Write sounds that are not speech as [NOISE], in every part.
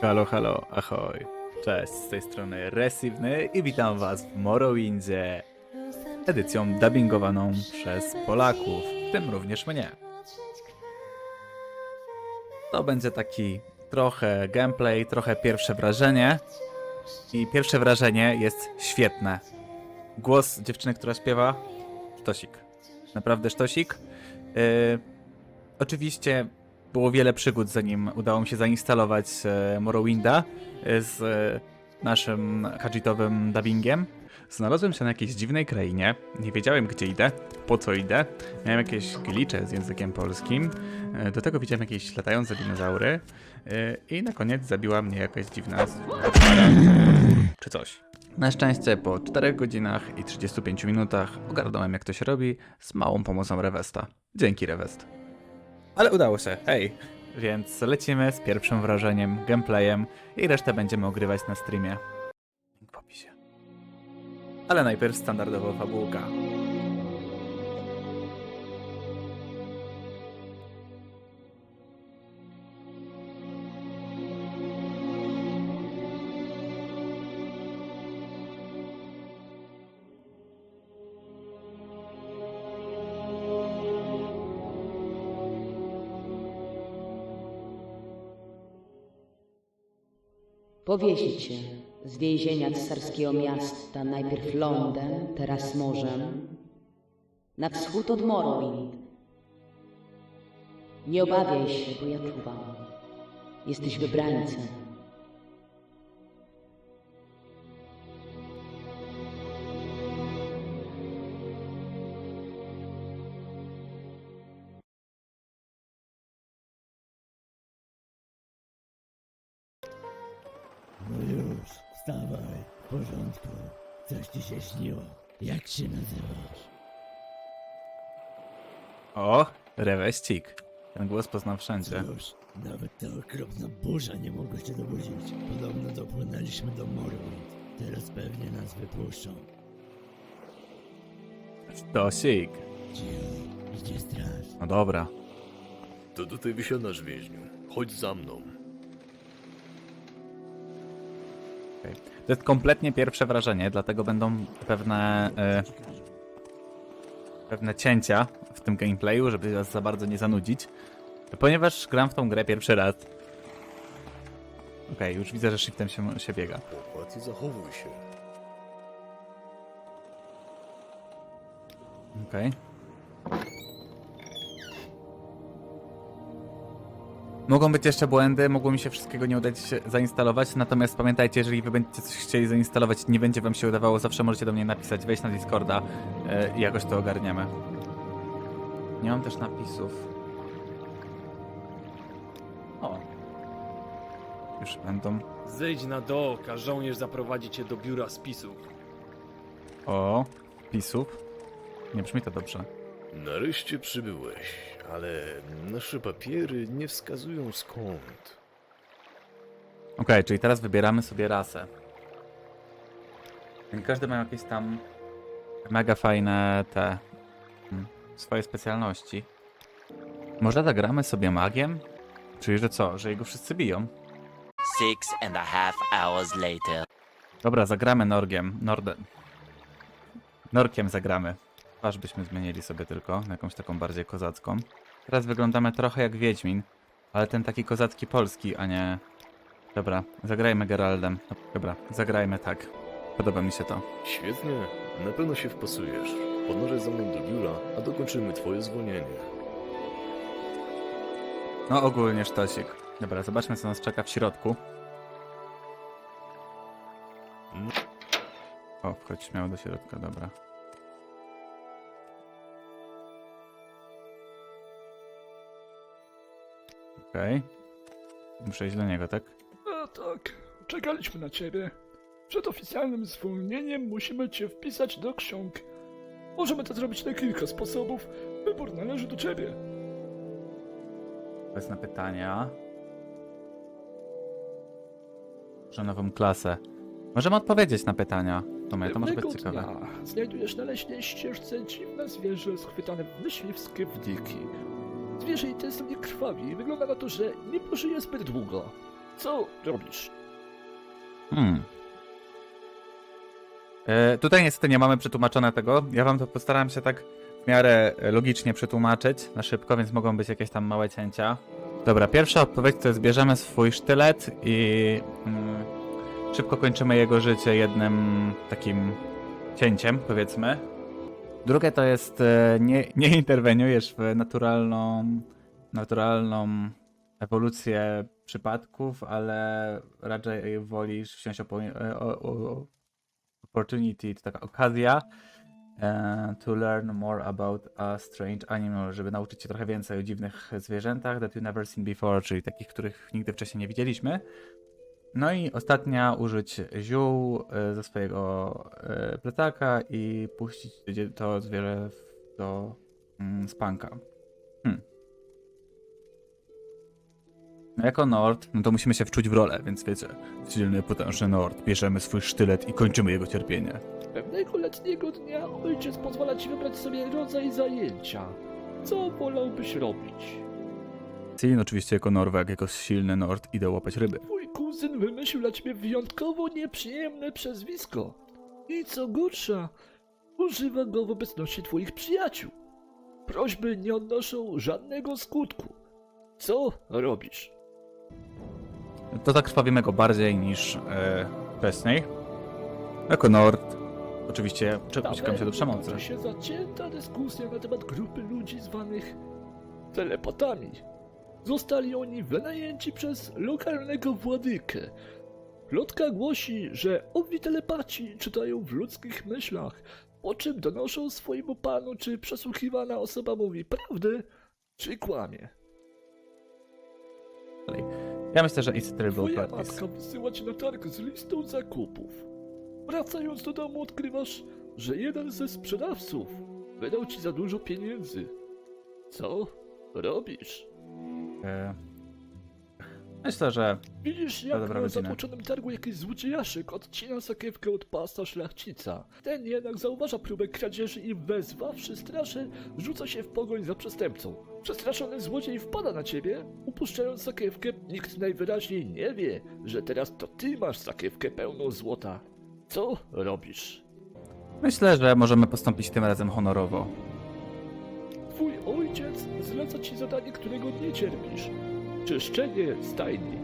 Halo, halo, ahoj. Cześć, z tej strony Resivny i witam was w Morrowindzie, edycją dubbingowaną przez Polaków, w tym również mnie. To będzie taki trochę gameplay, trochę pierwsze wrażenie i pierwsze wrażenie jest świetne. Głos dziewczyny, która śpiewa, sztosik. Naprawdę sztosik. Yy, oczywiście było wiele przygód, zanim udało mi się zainstalować e, Morrowinda e, z e, naszym Kajitowym dubbingiem. Znalazłem się na jakiejś dziwnej krainie, nie wiedziałem gdzie idę, po co idę. Miałem jakieś glitche z językiem polskim, do tego widziałem jakieś latające dinozaury i na koniec zabiła mnie jakaś dziwna czy coś. Na szczęście po 4 godzinach i 35 minutach ogarnąłem jak to się robi z małą pomocą Revesta. Dzięki Revest. Ale udało się, hej! Więc lecimy z pierwszym wrażeniem, gameplayem i resztę będziemy ogrywać na streamie. Link w opisie. Ale najpierw standardowo fabułka. Powiesić się z więzienia cesarskiego miasta, najpierw lądem, teraz morzem, na wschód od Morrowind. Nie obawiaj się, bo ja czuwam. Jesteś wybrańcem. Jak się nazywasz? O, reweścik. Ten głos poznam wszędzie. Cóż, nawet ta okropna burza nie mogła cię dobudzić. Podobno dopłynęliśmy do Morrowind. Teraz pewnie nas wypuszczą. Stosik. Cicho, idzie straż. No dobra. To tutaj wysiadasz, więźniu. Chodź za mną. okej. To jest kompletnie pierwsze wrażenie, dlatego będą pewne, e, pewne cięcia w tym gameplayu, żeby was za bardzo nie zanudzić. Ponieważ gram w tą grę pierwszy raz. Okej, już widzę, że shiftem się, się biega. I zachowuj się. Okej. Mogą być jeszcze błędy, mogło mi się wszystkiego nie udać się zainstalować, natomiast pamiętajcie, jeżeli wy będziecie coś chcieli zainstalować nie będzie wam się udawało, zawsze możecie do mnie napisać, wejść na Discorda e, i jakoś to ogarniemy. Nie mam też napisów. O. Już będą. Zejdź na dół, a żołnierz zaprowadzi cię do biura spisów. O, pisów. Nie brzmi to dobrze. Nareszcie przybyłeś, ale nasze papiery nie wskazują skąd. Okej, czyli teraz wybieramy sobie rasę. Każdy ma jakieś tam mega fajne te mm, swoje specjalności. Może zagramy sobie magiem? Czyli że co, że jego wszyscy biją? Six and a half hours later. Dobra, zagramy Norgiem. Norde... Norkiem zagramy. Aż byśmy zmienili sobie tylko na jakąś taką bardziej kozacką. Teraz wyglądamy trochę jak Wiedźmin, ale ten taki kozacki polski, a nie... Dobra, zagrajmy Geraldem. Dobra, zagrajmy tak. Podoba mi się to. Świetnie, na pewno się wpasujesz. Podążaj za mną do biura, a dokończymy twoje zwolnienie. No ogólnie sztosik. Dobra, zobaczmy co nas czeka w środku. Mm. O, wchodź śmiało do środka, dobra. Okej. Muszę iść do niego, tak? A tak, czekaliśmy na ciebie. Przed oficjalnym zwolnieniem musimy cię wpisać do ksiąg. Możemy to zrobić na kilka sposobów. Wybór należy do ciebie. Bez na pytania. Może nową klasę. Możemy odpowiedzieć na pytania. To, mnie, to może być Pewnego ciekawe. dnia Znajdujesz na leśnej ścieżce dziwne zwierzę schwytane w myśliwskie wdyki. Zwierzę intensywnie krwawi i wygląda na to, że nie pożyje zbyt długo. Co robisz? Hmm. E, tutaj niestety nie mamy przetłumaczone tego. Ja wam to postaram się tak w miarę e, logicznie przetłumaczyć na szybko, więc mogą być jakieś tam małe cięcia. Dobra, pierwsza odpowiedź to jest bierzemy swój sztylet i mm, szybko kończymy jego życie jednym takim cięciem, powiedzmy. Drugie to jest e, nie, nie interweniujesz w naturalną, naturalną ewolucję przypadków, ale raczej wolisz wziąć opo- o, o, opportunity, to taka okazja e, to learn more about a strange animal, żeby nauczyć się trochę więcej o dziwnych zwierzętach that you never seen before, czyli takich, których nigdy wcześniej nie widzieliśmy. No i ostatnia, użyć ziół e, ze swojego e, plecaka i puścić to zwierzę do mm, spanka. Hmm. No jako Nord, no to musimy się wczuć w rolę, więc wiecie, silny, potężny Nord, bierzemy swój sztylet i kończymy jego cierpienie. Pewnego letniego dnia ojciec pozwala ci wybrać sobie rodzaj zajęcia. Co wolałbyś robić? Cin oczywiście jako Norweg, jako silny Nord idę łapać ryby. Kuzyn wymyślił dla ciebie wyjątkowo nieprzyjemne przezwisko. I co gorsza, używa go w obecności twoich przyjaciół. Prośby nie odnoszą żadnego skutku. Co robisz? To zakrwawimy go bardziej niż e, wcześniej. Jako Nord oczywiście uciekam się do przemocy. się zacięta dyskusja na temat grupy ludzi zwanych telepatami. Zostali oni wynajęci przez lokalnego władykę. Plotka głosi, że owi telepaci czytają w ludzkich myślach, po czym donoszą swojemu panu, czy przesłuchiwana osoba mówi prawdę, czy kłamie. Ja myślę, że it's terrible Twoja matka wysyła cię na targ z listą zakupów. Wracając do domu odkrywasz, że jeden ze sprzedawców wydał ci za dużo pieniędzy. Co robisz? E, myślę, że Widzisz, jak dobra na zatłoczonym targu jakiś złodziejaszek odcina sakiewkę od pasa szlachcica. Ten jednak zauważa próbę kradzieży i wezwawszy straszy, rzuca się w pogoń za przestępcą. Przestraszony złodziej wpada na ciebie, upuszczając sakiewkę. Nikt najwyraźniej nie wie, że teraz to ty masz sakiewkę pełną złota. Co robisz? myślę, że możemy postąpić tym razem honorowo. Twój ojciec zleca ci zadanie, którego nie cierpisz. Czyszczenie stajni.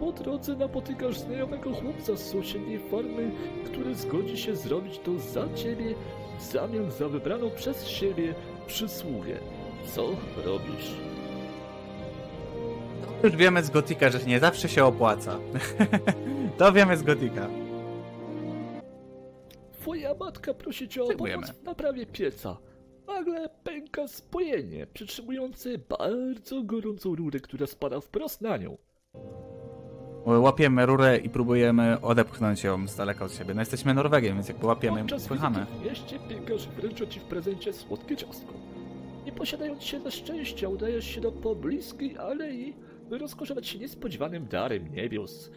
Po drodze napotykasz znajomego chłopca z sąsiedniej farmy, który zgodzi się zrobić to za ciebie w zamian za wybraną przez siebie przysługę. Co robisz? Już wiemy z Gotika, że nie zawsze się opłaca. [LAUGHS] to wiemy z Gotika. Twoja matka prosi cię o Przyjmujemy. pomoc w naprawie pieca. Nagle pęka spojenie, przytrzymujące bardzo gorącą rurę, która spada wprost na nią. Łapiemy rurę i próbujemy odepchnąć ją z daleka od siebie. No jesteśmy Norwegiem, więc jakby łapiemy, Podczas wizyty w mieście Pinkarz wręcza ci w prezencie słodkie ciastko. Nie posiadając się na szczęścia, udajesz się do pobliskiej alei, by rozkoszować się niespodziewanym darem niebios.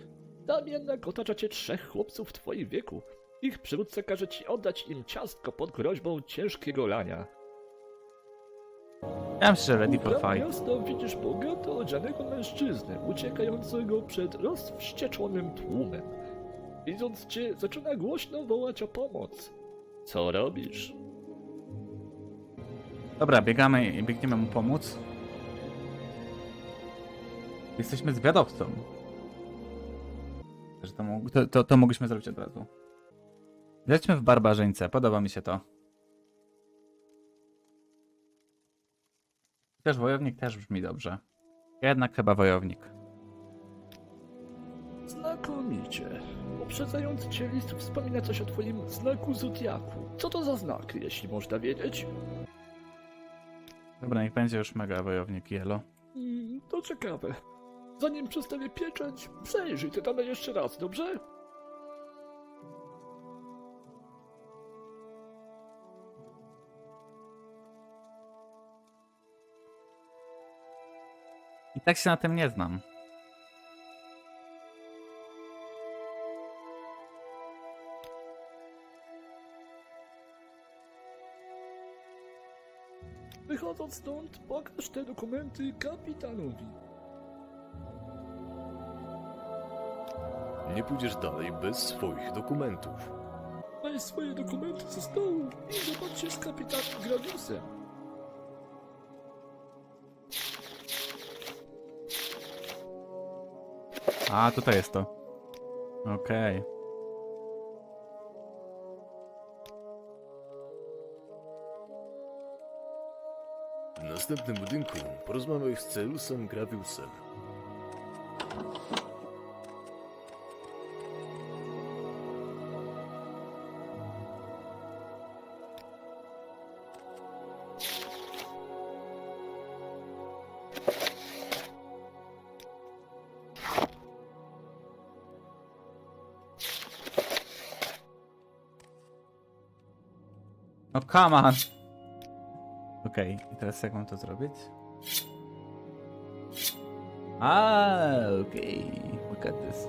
Tam jednak otacza cię trzech chłopców w twoim wieku. Ich przywódca każe ci oddać im ciastko pod groźbą ciężkiego lania. Ja myślę, że ready for fight. widzisz bogato odzianego mężczyznę, uciekającego przed rozwścieczonym tłumem. Widząc cię, zaczyna głośno wołać o pomoc. Co robisz? Dobra, biegamy i biegniemy mu pomóc. Jesteśmy zwiadowcą. Że to, mógł- to, to, to mogliśmy zrobić od razu. Lećmy w barbarzyńce, podoba mi się to. Chociaż wojownik też brzmi dobrze. Jednak chyba wojownik. Znakomicie. Uprzedzając cię list wspomina coś o twoim znaku zodiaku. Co to za znak, jeśli można wiedzieć? Dobra, niech będzie już mega wojownik Yellow. Mm, to ciekawe. Zanim przedstawię pieczęć, przejrzyj te dane jeszcze raz, dobrze? I tak się na tym nie znam. Wychodząc stąd, pokaż te dokumenty kapitanowi. Nie pójdziesz dalej bez swoich dokumentów. Daj swoje dokumenty ze stołu i zobaczcie z kapitanem Gradiusem. A, tutaj jest to. Okej. W następnym budynku porozmawiaj z Celusem Graviusem. No come on! Okej, i teraz jak mam to zrobić? A, okej, look at this.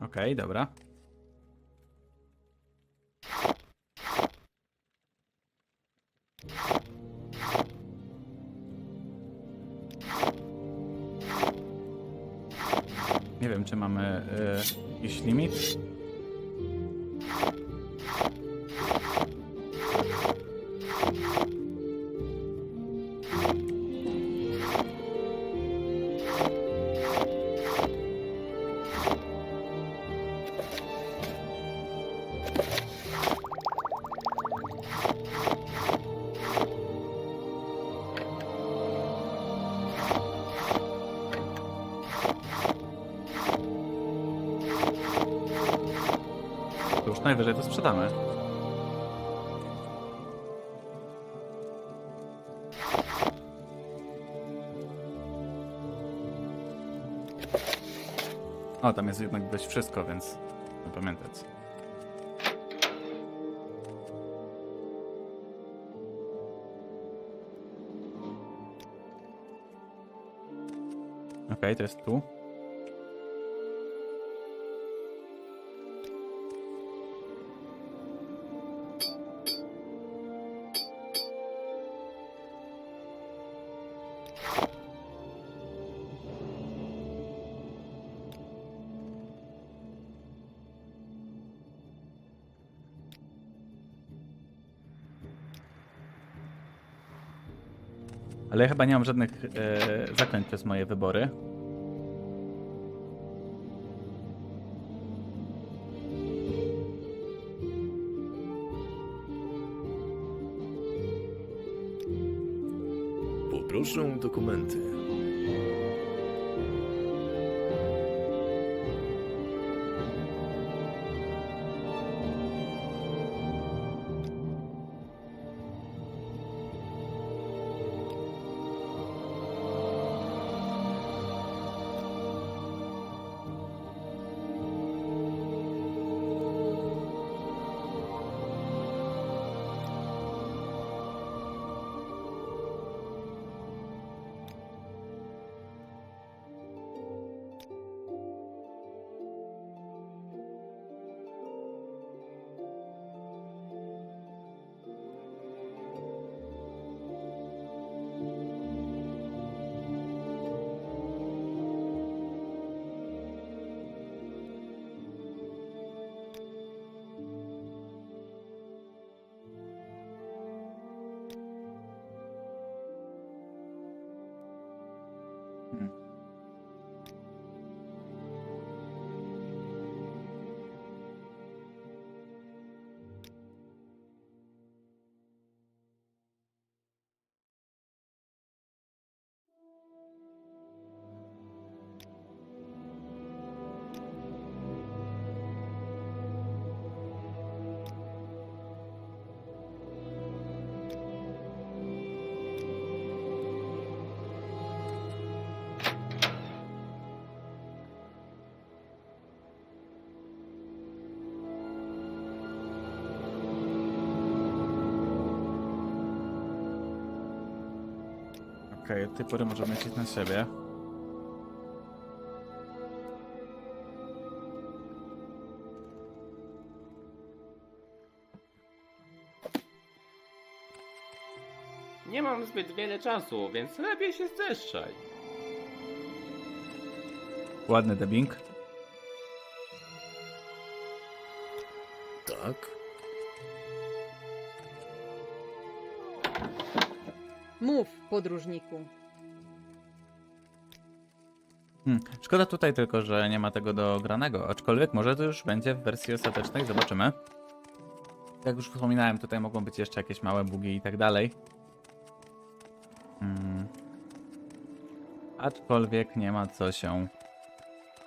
Okej, dobra. Nie wiem, czy mamy y, jakiś limit. To już najwyżej to sprzedamy. O, tam jest jednak dość wszystko, więc pamiętać. To jest tu. Ale ja chyba nie mam żadnych e, zaklęć przez moje wybory. Poproszę dokumenty. Okej, okay, tej pory możemy lecieć na siebie. Nie mam zbyt wiele czasu, więc lepiej się zeszczaj. Ładny dubbing. Tak. Mów, podróżniku. Hmm. Szkoda tutaj tylko, że nie ma tego do granego, aczkolwiek może to już będzie w wersji ostatecznej, zobaczymy. Jak już wspominałem, tutaj mogą być jeszcze jakieś małe bugi i tak dalej. Hmm. Aczkolwiek nie ma co się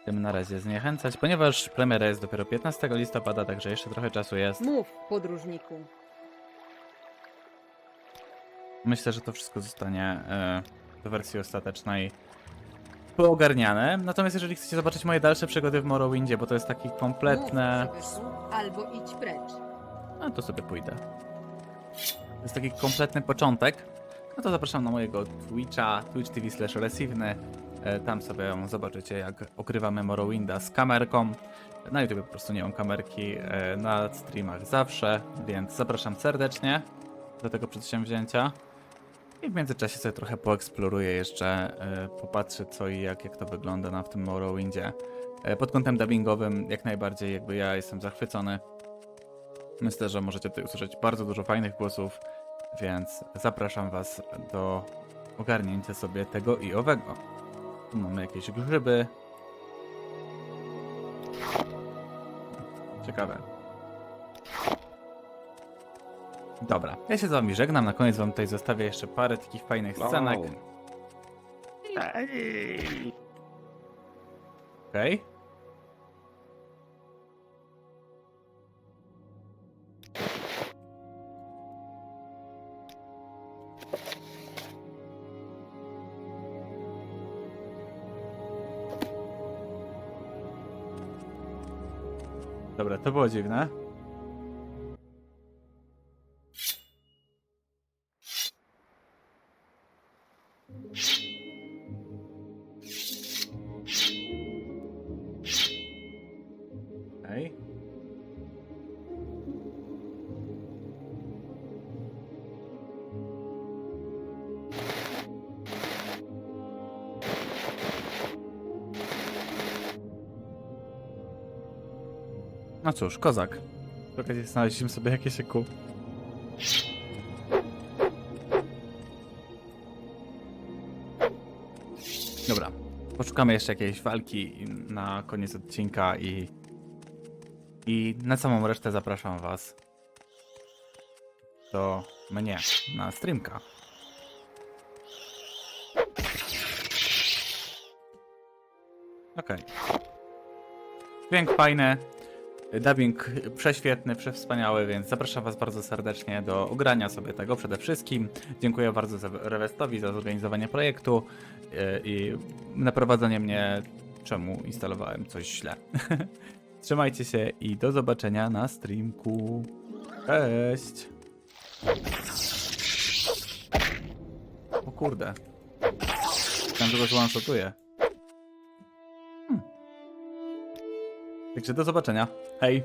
tym na razie zniechęcać, ponieważ premiera jest dopiero 15 listopada, także jeszcze trochę czasu jest. Mów, podróżniku. Myślę, że to wszystko zostanie e, do wersji ostatecznej poogarniane. Natomiast jeżeli chcecie zobaczyć moje dalsze przygody w Morrowindzie, bo to jest taki kompletne... Albo idź precz. No to sobie pójdę. To jest taki kompletny początek. No to zapraszam na mojego Twitcha, Twitch TV slash Resivny. E, Tam sobie zobaczycie jak okrywamy Morrowinda z kamerką. Na YouTube po prostu nie mam kamerki, e, na streamach zawsze, więc zapraszam serdecznie do tego przedsięwzięcia. I w międzyczasie sobie trochę poeksploruję jeszcze, e, popatrzę co i jak, jak to wygląda na w tym Morrowindzie. E, Pod kątem dubbingowym jak najbardziej jakby ja jestem zachwycony. Myślę, że możecie tutaj usłyszeć bardzo dużo fajnych głosów, więc zapraszam Was do ogarnięcia sobie tego i owego. Tu mamy jakieś grzyby. Ciekawe. Dobra, ja się z Wami żegnam. Na koniec Wam tutaj zostawię jeszcze parę takich fajnych scenek. Okej. Dobra, to było dziwne. Okej. No cóż, kozak. Okazji znaleźliśmy sobie jakieś eku. Dobra, poszukamy jeszcze jakiejś walki na koniec odcinka i... I na samą resztę zapraszam was do mnie na streamka. Okej. Dźwięk fajny, dubbing prześwietny, przewspaniały, więc zapraszam was bardzo serdecznie do ogrania sobie tego przede wszystkim. Dziękuję bardzo za Rewestowi za zorganizowanie projektu e, i naprowadzenie mnie, czemu instalowałem coś źle. [LAUGHS] Trzymajcie się i do zobaczenia na streamku. Cześć! O kurde. Myślałem, że go Także do zobaczenia. Hej!